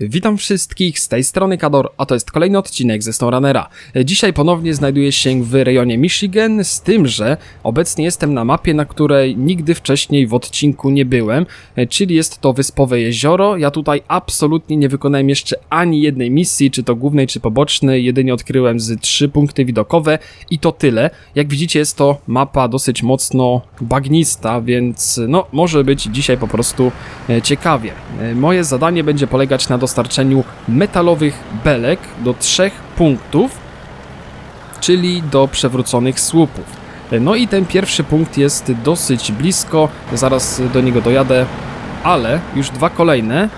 Witam wszystkich, z tej strony Kador, a to jest kolejny odcinek ze SnowRunnera. Dzisiaj ponownie znajduję się w rejonie Michigan, z tym, że obecnie jestem na mapie, na której nigdy wcześniej w odcinku nie byłem, czyli jest to Wyspowe Jezioro. Ja tutaj absolutnie nie wykonałem jeszcze ani jednej misji, czy to głównej, czy pobocznej, jedynie odkryłem z trzy punkty widokowe i to tyle. Jak widzicie jest to mapa dosyć mocno bagnista, więc no może być dzisiaj po prostu e, ciekawie. E, Moje zadanie będzie polegać na dostarczeniu metalowych belek do trzech punktów, czyli do przewróconych słupów. No i ten pierwszy punkt jest dosyć blisko, zaraz do niego dojadę, ale już dwa kolejne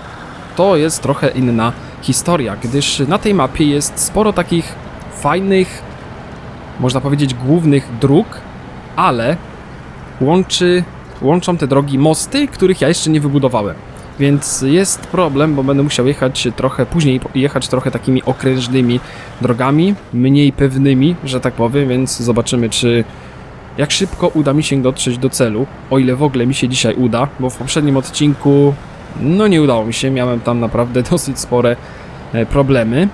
to jest trochę inna historia, gdyż na tej mapie jest sporo takich fajnych, można powiedzieć głównych dróg, ale łączy, łączą te drogi mosty, których ja jeszcze nie wybudowałem. Więc jest problem, bo będę musiał jechać trochę później, jechać trochę takimi okrężnymi drogami, mniej pewnymi, że tak powiem, więc zobaczymy, czy jak szybko uda mi się dotrzeć do celu, o ile w ogóle mi się dzisiaj uda, bo w poprzednim odcinku no nie udało mi się, miałem tam naprawdę dosyć spore e, problemy.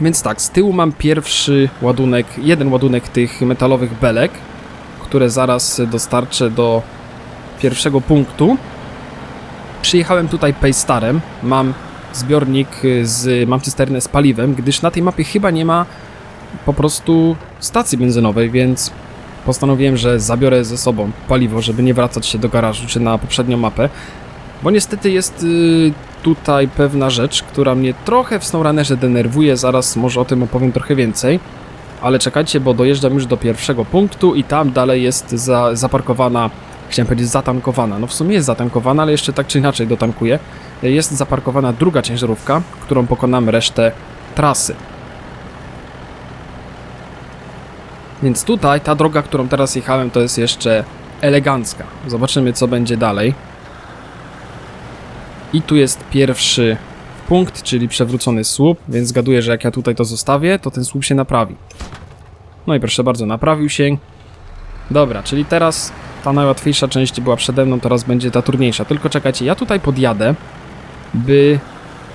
Więc tak, z tyłu mam pierwszy ładunek, jeden ładunek tych metalowych belek, które zaraz dostarczę do pierwszego punktu. Przyjechałem tutaj Paystarem, mam zbiornik z, mam cysternę z paliwem, gdyż na tej mapie chyba nie ma po prostu stacji benzynowej, więc postanowiłem, że zabiorę ze sobą paliwo, żeby nie wracać się do garażu czy na poprzednią mapę, bo niestety jest y, tutaj pewna rzecz, która mnie trochę w SnowRunnerze denerwuje, zaraz może o tym opowiem trochę więcej. Ale czekajcie, bo dojeżdżam już do pierwszego punktu i tam dalej jest za, zaparkowana, chciałem powiedzieć zatankowana, no w sumie jest zatankowana, ale jeszcze tak czy inaczej dotankuję. Jest zaparkowana druga ciężarówka, którą pokonam resztę trasy. Więc tutaj ta droga, którą teraz jechałem, to jest jeszcze elegancka. Zobaczymy, co będzie dalej. I tu jest pierwszy punkt, czyli przewrócony słup, więc zgaduję, że jak ja tutaj to zostawię, to ten słup się naprawi. No i proszę bardzo, naprawił się. Dobra, czyli teraz ta najłatwiejsza część była przede mną, teraz będzie ta trudniejsza. Tylko czekajcie, ja tutaj podjadę, by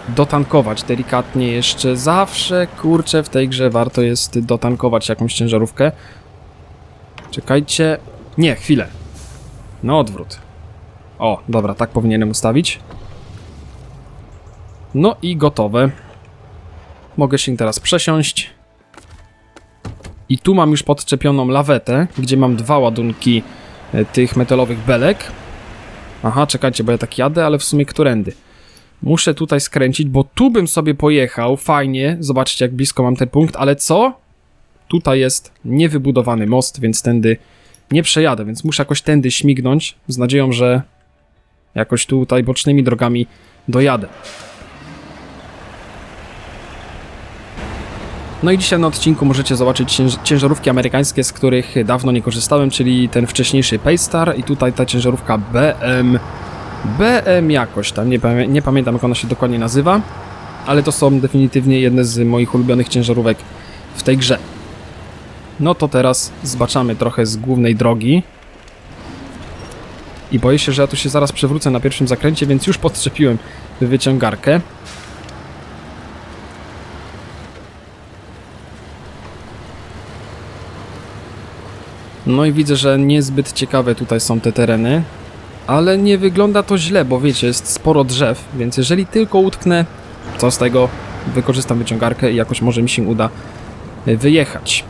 dotankować delikatnie jeszcze. Zawsze, kurczę, w tej grze warto jest dotankować jakąś ciężarówkę. Czekajcie. Nie, chwilę. No odwrót. O, dobra, tak powinienem ustawić. No i gotowe. Mogę się teraz przesiąść. I tu mam już podczepioną lawetę, gdzie mam dwa ładunki tych metalowych belek. Aha, czekajcie, bo ja tak jadę, ale w sumie którędy? Muszę tutaj skręcić, bo tu bym sobie pojechał, fajnie, zobaczcie jak blisko mam ten punkt, ale co? Tutaj jest niewybudowany most, więc tędy nie przejadę, więc muszę jakoś tędy śmignąć, z nadzieją, że jakoś tutaj bocznymi drogami dojadę. No i dzisiaj na odcinku możecie zobaczyć cięż ciężarówki amerykańskie, z których dawno nie korzystałem, czyli ten wcześniejszy Paystar i tutaj ta ciężarówka BM... BM jakoś tam, nie, pamię nie pamiętam jak ona się dokładnie nazywa, ale to są definitywnie jedne z moich ulubionych ciężarówek w tej grze. No to teraz zbaczamy trochę z głównej drogi. I boję się, że ja tu się zaraz przewrócę na pierwszym zakręcie, więc już podczepiłem wyciągarkę. No i widzę, że niezbyt ciekawe tutaj są te tereny, ale nie wygląda to źle, bo wiecie, jest sporo drzew, więc jeżeli tylko utknę, co z tego, wykorzystam wyciągarkę i jakoś może mi się uda y, wyjechać.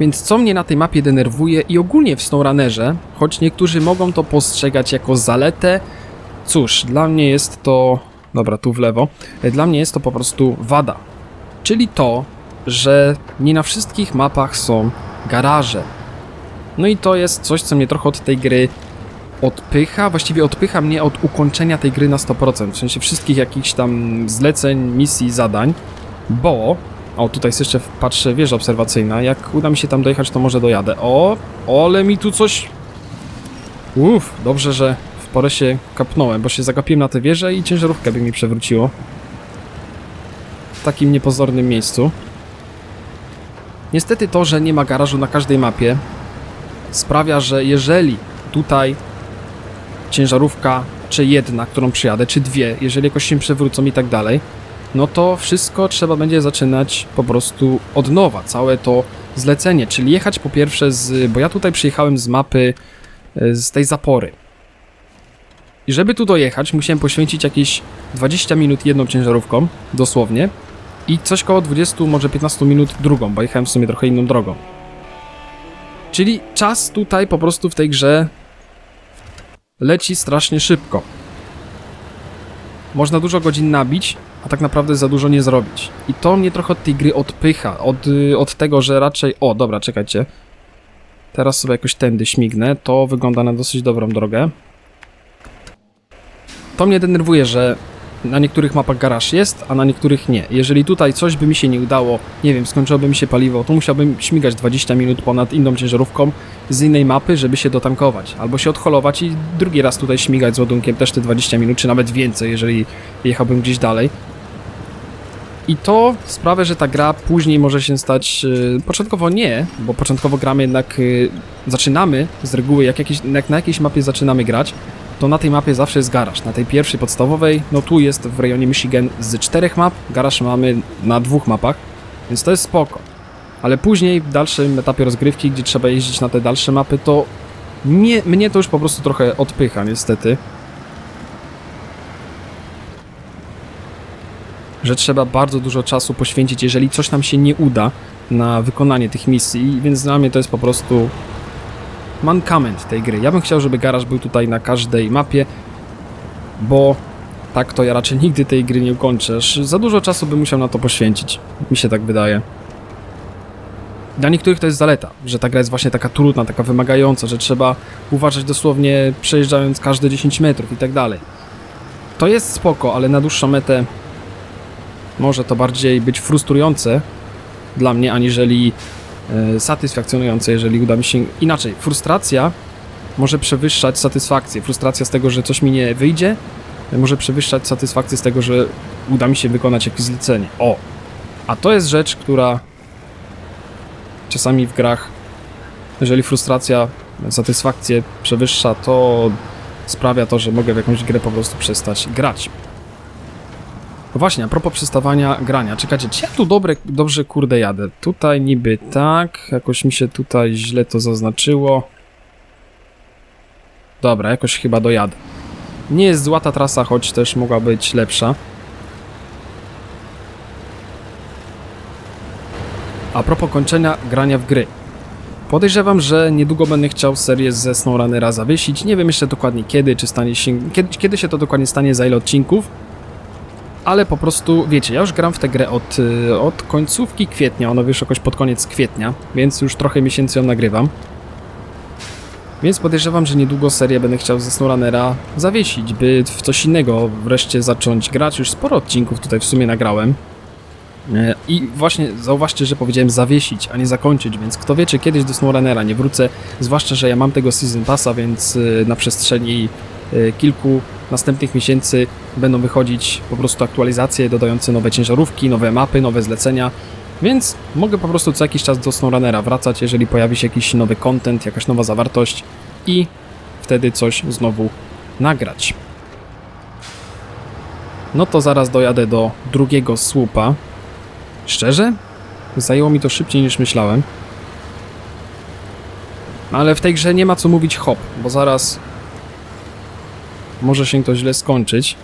Więc co mnie na tej mapie denerwuje i ogólnie w SnowRunnerze, choć niektórzy mogą to postrzegać jako zaletę, cóż, dla mnie jest to... Dobra, tu w lewo. Y, Dla mnie jest to po prostu wada. Czyli to, że nie na wszystkich mapach są garaże. No i to jest coś, co mnie trochę od tej gry odpycha, właściwie odpycha mnie od ukończenia tej gry na 100%, w sensie wszystkich jakichś tam zleceń, misji, zadań, bo... O, tutaj jeszcze, patrzę, wieża obserwacyjna, jak uda mi się tam dojechać, to może dojadę. O, ale mi tu coś... Uff, dobrze, że w porę się kapnąłem, bo się zagapiłem na tę wieżę i ciężarówkę by mi przewróciło. W takim niepozornym miejscu. Niestety to, że nie ma garażu na każdej mapie sprawia, że jeżeli tutaj ciężarówka, czy jedna, którą przyjadę, czy dwie, jeżeli jakoś się przewrócą i tak dalej, no to wszystko trzeba będzie zaczynać po prostu od nowa, całe to zlecenie, czyli jechać po pierwsze z, bo ja tutaj przyjechałem z mapy e, z tej zapory. I żeby tu dojechać, musiałem poświęcić jakieś 20 minut jedną ciężarówką, dosłownie, i coś koło 20, może 15 minut drugą, bo jechałem w sumie trochę inną drogą. Czyli czas tutaj po prostu w tej grze leci strasznie szybko. Można dużo godzin nabić, a tak naprawdę za dużo nie zrobić. I to mnie trochę od tej gry odpycha, od, y, od tego, że raczej... O, dobra, czekajcie. Teraz sobie jakoś tędy śmignę, to wygląda na dosyć dobrą drogę. To mnie denerwuje, że na niektórych mapach garaż jest, a na niektórych nie. Jeżeli tutaj coś by mi się nie udało, nie wiem, skończyłoby mi się paliwo, to musiałbym śmigać 20 minut ponad inną ciężarówką z innej mapy, żeby się dotankować. Albo się odholować i drugi raz tutaj śmigać z ładunkiem też te 20 minut, czy nawet więcej, jeżeli jechałbym gdzieś dalej. I to sprawia, że ta gra później może się stać. Yy, początkowo nie, bo początkowo gramy jednak. Yy, zaczynamy z reguły, jak, jak na jakiejś mapie zaczynamy grać, to na tej mapie zawsze jest garaż. Na tej pierwszej podstawowej, no tu jest w rejonie Michigan z czterech map, garaż mamy na dwóch mapach, więc to jest spoko. Ale później w dalszym etapie rozgrywki, gdzie trzeba jeździć na te dalsze mapy, to nie, mnie to już po prostu trochę odpycha, niestety. Że trzeba bardzo dużo czasu poświęcić, jeżeli coś nam się nie uda na wykonanie tych misji, więc dla mnie to jest po prostu mankament tej gry. Ja bym chciał, żeby garaż był tutaj na każdej mapie, bo tak to ja raczej nigdy tej gry nie ukończę. Za dużo czasu bym musiał na to poświęcić. Mi się tak wydaje. Dla niektórych to jest zaleta, że ta gra jest właśnie taka trudna, taka wymagająca, że trzeba uważać dosłownie przejeżdżając każde 10 metrów i tak dalej. To jest spoko, ale na dłuższą metę może to bardziej być frustrujące dla mnie, aniżeli satysfakcjonujące, jeżeli uda mi się inaczej. Frustracja może przewyższać satysfakcję. Frustracja z tego, że coś mi nie wyjdzie, e, może przewyższać satysfakcję z tego, że uda mi się wykonać jakieś zlecenie. O! A to jest rzecz, która czasami w grach, jeżeli frustracja satysfakcję przewyższa, to sprawia to, że mogę w jakąś grę po prostu przestać grać. No właśnie, a propos przestawania grania. Czekajcie, czy ja tu dobre, dobrze kurde jadę? Tutaj niby tak, jakoś mi się tutaj źle to zaznaczyło. Dobra, jakoś chyba dojadę. Nie jest zła ta trasa, choć też mogła być lepsza. A propos kończenia grania w gry. Podejrzewam, że niedługo będę chciał serię ze SnowRunnera zawiesić. Nie wiem jeszcze dokładnie kiedy, czy stanie się. Kiedy, kiedy się to dokładnie stanie, za ile odcinków. Ale po prostu, wiecie, ja już gram w tę grę od, y, od końcówki kwietnia. Ona wyszła jakoś pod koniec kwietnia, więc już trochę miesięcy ją nagrywam. Więc podejrzewam, że niedługo serię będę chciał ze SnowRunnera zawiesić, by w coś innego wreszcie zacząć grać. Już sporo odcinków tutaj w sumie nagrałem. E, I właśnie zauważcie, że powiedziałem zawiesić, a nie zakończyć, więc kto wie, czy kiedyś do SnowRunnera nie wrócę, zwłaszcza, że ja mam tego Season Passa, więc y, na przestrzeni y, kilku następnych miesięcy będą wychodzić po prostu aktualizacje dodające nowe ciężarówki, nowe mapy, nowe zlecenia, więc mogę po prostu co jakiś czas do SnowRunnera wracać, jeżeli pojawi się jakiś nowy content, jakaś nowa zawartość i wtedy coś znowu nagrać. No to zaraz dojadę do drugiego słupa. Szczerze? Zajęło mi to szybciej niż myślałem. Ale w tej grze nie ma co mówić hop, bo zaraz może się to źle skończyć.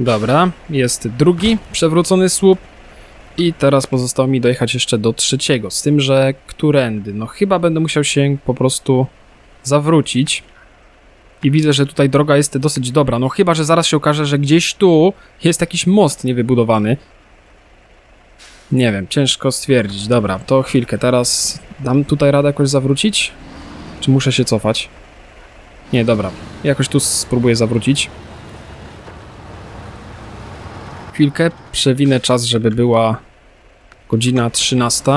Dobra, jest drugi przewrócony słup. I teraz pozostało mi dojechać jeszcze do trzeciego. Z tym, że którędy? No chyba będę musiał się po prostu zawrócić. I widzę, że tutaj droga jest dosyć dobra. No chyba, że zaraz się okaże, że gdzieś tu jest jakiś most niewybudowany. Nie wiem, ciężko stwierdzić. Dobra, to chwilkę, teraz dam tutaj radę jakoś zawrócić? Czy muszę się cofać? Nie, dobra, jakoś tu spróbuję zawrócić. Chwilkę, przewinę czas, żeby była godzina 13.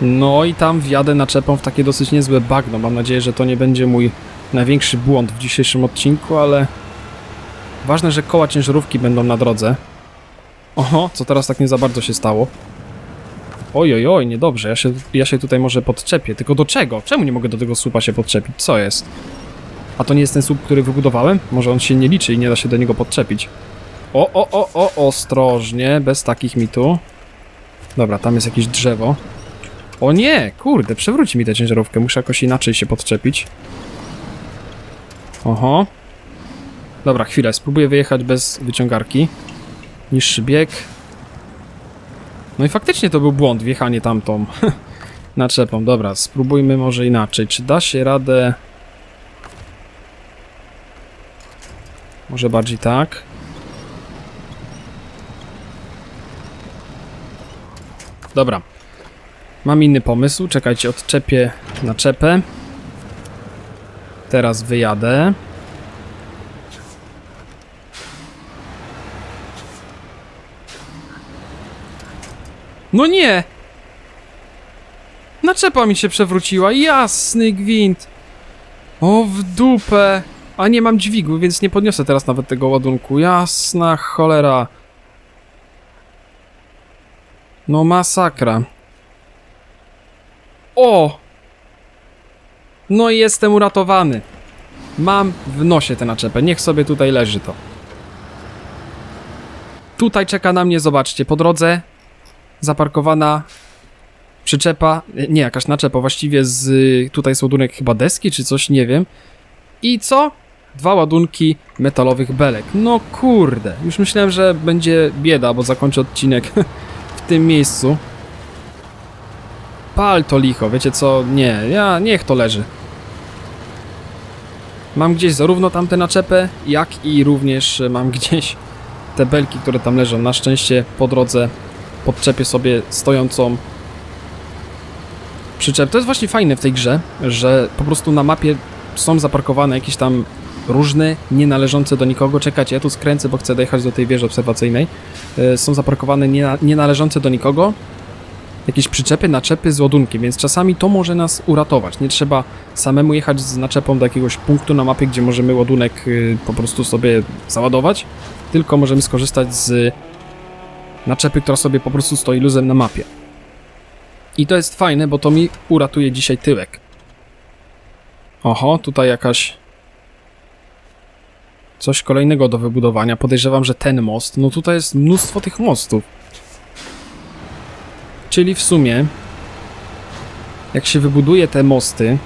No i tam wjadę naczepą w takie dosyć niezłe bagno. Mam nadzieję, że to nie będzie mój największy błąd w dzisiejszym odcinku, ale ważne, że koła ciężarówki będą na drodze. Oho, co teraz tak nie za bardzo się stało? Oj, oj, oj, niedobrze, ja się, ja się tutaj może podczepię. Tylko do czego? Czemu nie mogę do tego słupa się podczepić? Co jest? A to nie jest ten słup, który wybudowałem? Może on się nie liczy i nie da się do niego podczepić. O, o, o, o, ostrożnie, bez takich mitu. Dobra, tam jest jakieś drzewo. O nie, kurde, przewróci mi tę ciężarówkę, muszę jakoś inaczej się podczepić. Oho. Dobra, chwilę, spróbuję wyjechać bez wyciągarki. Niższy bieg. No i faktycznie to był błąd, wjechanie tamtą naczepą. Dobra, spróbujmy może inaczej. Czy da się radę... Może bardziej tak. Dobra. Mam inny pomysł. Czekajcie, odczepię naczepę. Teraz wyjadę. No nie! Naczepa mi się przewróciła, jasny gwint! O, w dupę! A nie mam dźwigu, więc nie podniosę teraz nawet tego ładunku. Jasna cholera. No masakra. O! No i jestem uratowany. Mam w nosie tę naczepę, niech sobie tutaj leży to. Tutaj czeka na mnie, zobaczcie, po drodze zaparkowana przyczepa, nie, jakaś naczepa właściwie z, tutaj jest ładunek chyba deski czy coś, nie wiem. I co? Dwa ładunki metalowych belek. No kurde, już myślałem, że będzie bieda, bo zakończę odcinek w tym miejscu. Pal to licho, wiecie co? Nie, ja niech to leży. Mam gdzieś zarówno tamtę naczepę, jak i również mam gdzieś te belki, które tam leżą. Na szczęście po drodze podczepię sobie stojącą przyczep. To jest właśnie fajne w tej grze, że po prostu na mapie są zaparkowane jakieś tam różne, nie należące do nikogo. Czekajcie, ja tu skręcę, bo chcę dojechać do tej wieży obserwacyjnej. E, Są zaparkowane nie, nie należące do nikogo jakieś przyczepy, naczepy z ładunkiem, więc czasami to może nas uratować. Nie trzeba samemu jechać z naczepą do jakiegoś punktu na mapie, gdzie możemy ładunek y, po prostu sobie załadować, tylko możemy skorzystać z naczepy, która sobie po prostu stoi luzem na mapie. I to jest fajne, bo to mi uratuje dzisiaj tyłek. Oho, tutaj jakaś... Coś kolejnego do wybudowania. Podejrzewam, że ten most. No tutaj jest mnóstwo tych mostów. Czyli w sumie, jak się wybuduje te mosty,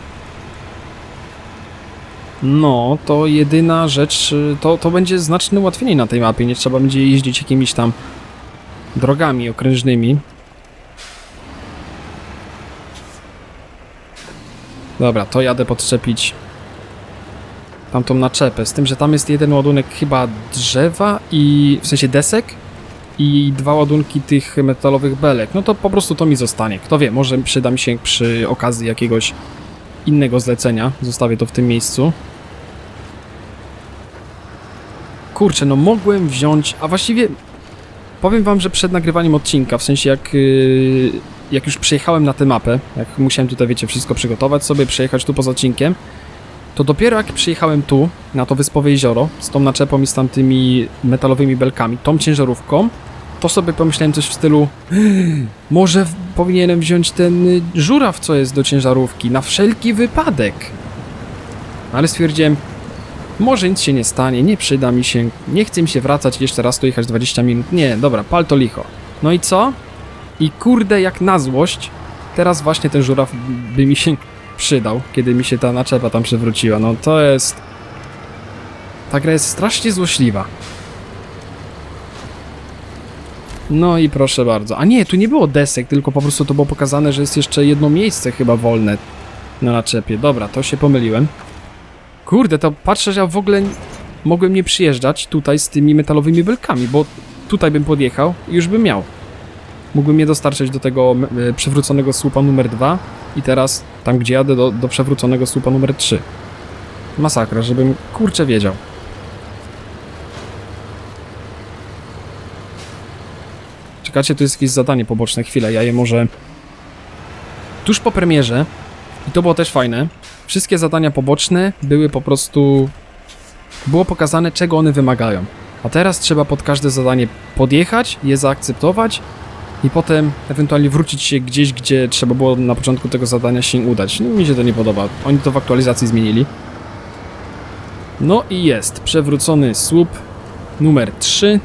no to jedyna rzecz, y, to, to będzie znaczne ułatwienie na tej mapie. Nie trzeba będzie jeździć jakimiś tam drogami okrężnymi. Dobra, to jadę podczepić tamtą naczepę. Z tym, że tam jest jeden ładunek chyba drzewa i w sensie desek i dwa ładunki tych metalowych belek. No to po prostu to mi zostanie. Kto wie, może przyda mi się przy okazji jakiegoś innego zlecenia. Zostawię to w tym miejscu. Kurczę, no mogłem wziąć, a właściwie powiem wam, że przed nagrywaniem odcinka, w sensie jak, yy, jak już przyjechałem na tę mapę, jak musiałem tutaj, wiecie, wszystko przygotować sobie, przejechać tu poza odcinkiem, to dopiero jak przyjechałem tu, na to wyspowe jezioro, z tą naczepą i z tamtymi metalowymi belkami, tą ciężarówką, to sobie pomyślałem coś w stylu może powinienem wziąć ten y, żuraw, co jest do ciężarówki, na wszelki wypadek. Ale stwierdziłem, może nic się nie stanie, nie przyda mi się, nie chce mi się wracać jeszcze raz tu jechać 20 minut. Nie, dobra, pal to licho. No i co? I kurde, jak na złość, teraz właśnie ten żuraw by mi się przydał, kiedy mi się ta naczepa tam przewróciła. No to jest... Ta gra jest strasznie złośliwa. No i proszę bardzo. A nie, tu nie było desek, tylko po prostu to było pokazane, że jest jeszcze jedno miejsce chyba wolne na naczepie. Dobra, to się pomyliłem. Kurde, to patrzę, że ja w ogóle mogłem nie przyjeżdżać tutaj z tymi metalowymi belkami, bo tutaj bym podjechał i już bym miał. Mógłbym je dostarczyć do tego e, przewróconego słupa numer 2 i teraz tam, gdzie jadę, do, do przewróconego słupa numer 3. Masakra, żebym kurczę wiedział. Czekacie, tu jest jakieś zadanie poboczne. Chwilę, ja je może... Tuż po premierze, i to było też fajne, wszystkie zadania poboczne były po prostu... Było pokazane, czego one wymagają. A teraz trzeba pod każde zadanie podjechać, je zaakceptować i potem ewentualnie wrócić się gdzieś, gdzie trzeba było na początku tego zadania się udać. No, mi się to nie podoba. Oni to w aktualizacji zmienili. No i jest. Przewrócony słup numer 3.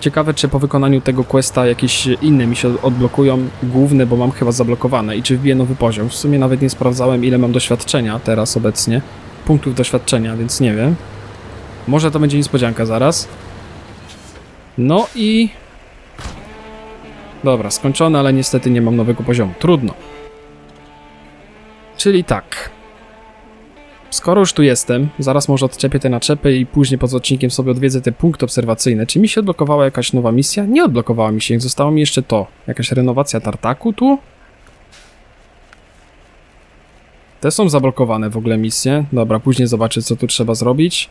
Ciekawe, czy po wykonaniu tego questa jakieś inne mi się odblokują, główne, bo mam chyba zablokowane i czy wbiję nowy poziom. W sumie nawet nie sprawdzałem, ile mam doświadczenia teraz obecnie, punktów doświadczenia, więc nie wiem. Może to będzie niespodzianka zaraz. No i... Dobra, skończone, ale niestety nie mam nowego poziomu. Trudno. Czyli tak. Skoro już tu jestem, zaraz może odczepię te naczepy i później poza odcinkiem sobie odwiedzę te punkty obserwacyjne. Czy mi się odblokowała jakaś nowa misja? Nie odblokowała mi się, zostało mi jeszcze to. Jakaś renowacja tartaku tu? Te są zablokowane w ogóle misje. Dobra, później zobaczę co tu trzeba zrobić.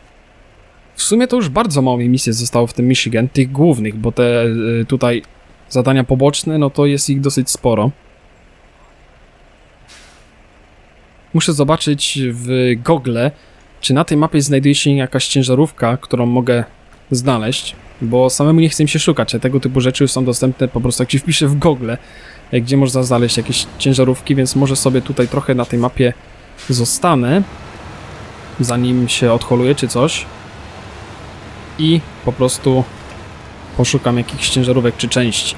W sumie to już bardzo mało mi misji zostało w tym Michigan, tych głównych, bo te y, tutaj zadania poboczne, no to jest ich dosyć sporo. Muszę zobaczyć w Google, czy na tej mapie znajduje się jakaś ciężarówka, którą mogę znaleźć, bo samemu nie chcę się szukać, a tego typu rzeczy są dostępne po prostu jak ci wpiszę w Google, e, gdzie można znaleźć jakieś ciężarówki, więc może sobie tutaj trochę na tej mapie zostanę, zanim się odholuję czy coś i po prostu poszukam jakichś ciężarówek czy części.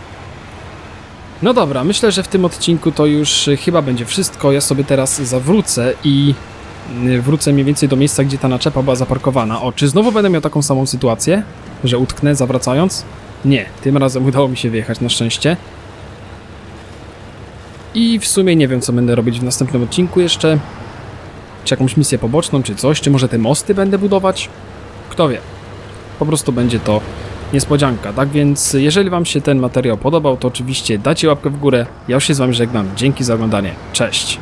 No dobra, myślę, że w tym odcinku to już y, chyba będzie wszystko. Ja sobie teraz zawrócę i y, wrócę mniej więcej do miejsca, gdzie ta naczepa była zaparkowana. O, czy znowu będę miał taką samą sytuację, że utknę zawracając? Nie, tym razem udało mi się wyjechać na szczęście. I w sumie nie wiem, co będę robić w następnym odcinku jeszcze. Czy jakąś misję poboczną, czy coś, czy może te mosty będę budować? Kto wie. Po prostu będzie to niespodzianka. Tak więc, jeżeli Wam się ten materiał podobał, to oczywiście dajcie łapkę w górę. Ja już się z Wami żegnam. Dzięki za oglądanie. Cześć.